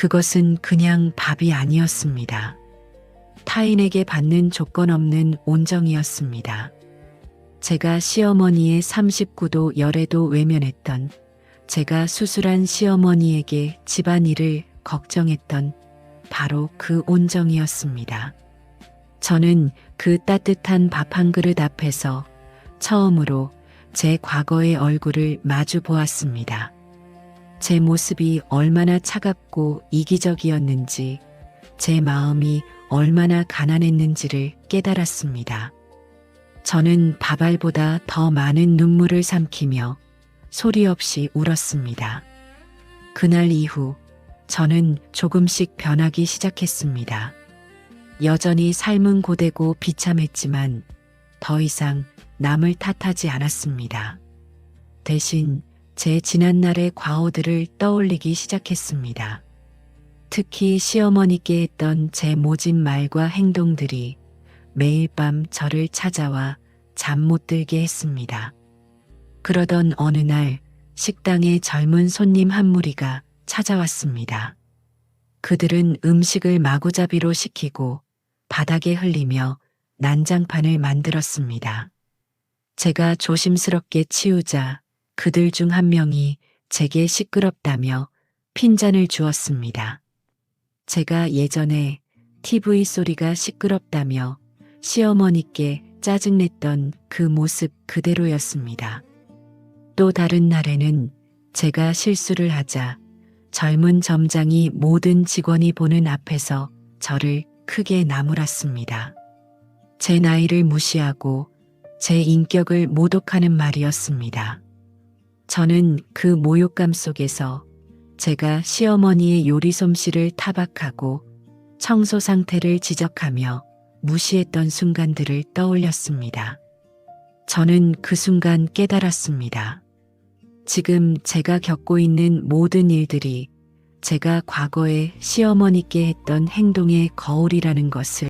그것은 그냥 밥이 아니었습니다. 타인에게 받는 조건 없는 온정이었습니다. 제가 시어머니의 39도 열애도 외면했던 제가 수술한 시어머니에게 집안일을 걱정했던 바로 그 온정이었습니다. 저는 그 따뜻한 밥 한 그릇 앞에서 처음으로 제 과거의 얼굴을 마주 보았습니다. 제 모습이 얼마나 차갑고 이기적이었는지, 제 마음이 얼마나 가난했는지를 깨달았습니다. 저는 밥알보다 더 많은 눈물을 삼키며 소리 없이 울었습니다. 그날 이후 저는 조금씩 변하기 시작했습니다. 여전히 삶은 고되고 비참했지만 더 이상 남을 탓하지 않았습니다. 대신 제 지난날의 과오들을 떠올리기 시작했습니다. 특히 시어머니께 했던 제 모진 말과 행동들이 매일 밤 저를 찾아와 잠 못 들게 했습니다. 그러던 어느 날 식당에 젊은 손님 한 무리가 찾아왔습니다. 그들은 음식을 마구잡이로 시키고 바닥에 흘리며 난장판을 만들었습니다. 제가 조심스럽게 치우자 그들 중 한 명이 제게 시끄럽다며 핀잔을 주었습니다. 제가 예전에 TV 소리가 시끄럽다며 시어머니께 짜증냈던 그 모습 그대로였습니다. 또 다른 날에는 제가 실수를 하자 젊은 점장이 모든 직원이 보는 앞에서 저를 크게 나무랐습니다. 제 나이를 무시하고 제 인격을 모독하는 말이었습니다. 저는 그 모욕감 속에서 제가 시어머니의 요리 솜씨를 타박하고 청소 상태를 지적하며 무시했던 순간들을 떠올렸습니다. 저는 그 순간 깨달았습니다. 지금 제가 겪고 있는 모든 일들이 제가 과거에 시어머니께 했던 행동의 거울이라는 것을